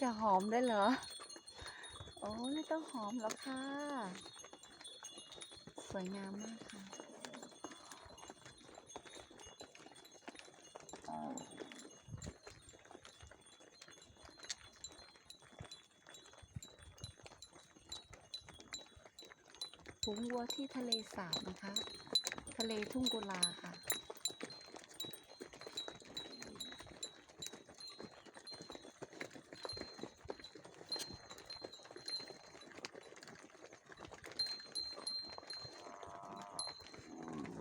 จะหอมได้เหรอ โอ้ไม่ต้องหอมแล้วค่ะ สวยงามมากค่ะ ฝูงวัวที่ทะเลสาบนะคะ ทะเลทุ่งกุลาค่ะ